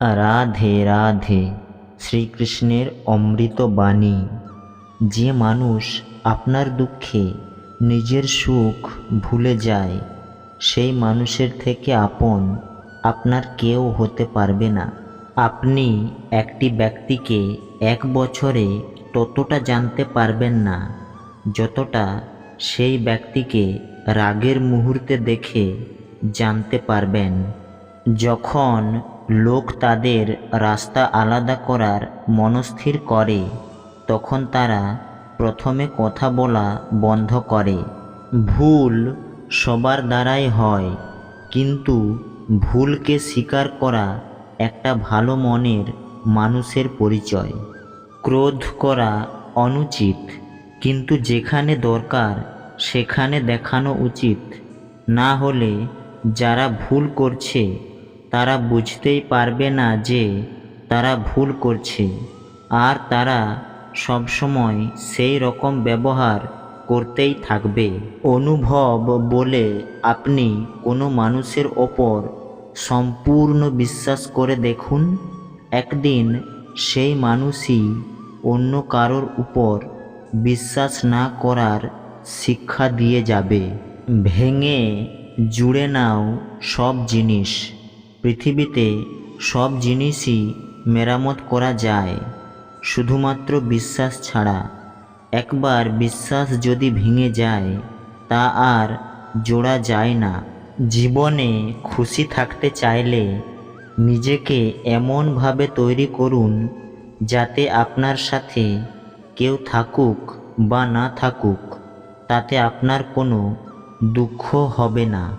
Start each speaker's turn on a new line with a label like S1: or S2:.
S1: রাধে রাধে, শ্রীকৃষ্ণের অমৃত বাণী। যে মানুষ আপনার দুঃখে নিজের সুখ ভুলে যায়, সেই মানুষের থেকে আপন আপনার কেউ হতে পারবে না। আপনি একটি ব্যক্তিকে এক বছরে ততটা জানতে পারবেন না, যতটা সেই ব্যক্তিকে রাগের মুহূর্তে দেখে জানতে পারবেন। যখন লোক তাদের রাস্তা আলাদা করার মনস্থির করে, তখন তারা প্রথমে কথা বলা বন্ধ করে। ভুল সবার দ্বারাই হয়, কিন্তু ভুলকে স্বীকার করা একটা ভালো মনের মানুষের পরিচয়। ক্রোধ করা অনুচিত, কিন্তু যেখানে দরকার সেখানে দেখানো উচিত। না হলে যারা ভুল করছে তারা বুঝতেই পারবে না যে তারা ভুল করছে। আর তারা সবসময় সেই রকম ব্যবহার করতেই থাকবে। অনুভব বলে আপনি কোনো মানুষের ওপর সম্পূর্ণ বিশ্বাস করে দেখুন, একদিন সেই মানুষই অন্য কারোর উপর বিশ্বাস না করার শিক্ষা দিয়ে যাবে। ভেঙে জুড়ে নাও সব জিনিস। পৃথিবীতে সব জিনিসই মেরামত করা যায়, শুধুমাত্র বিশ্বাস ছাড়া। একবার বিশ্বাস যদি ভেঙে যায়, তা আর জোড়া যায় না। জীবনে খুশি থাকতে চাইলে নিজেকে এমনভাবে তৈরি করুন যাতে আপনার সাথে কেউ থাকুক বা না থাকুক, তাতে আপনার কোনো দুঃখ হবে না।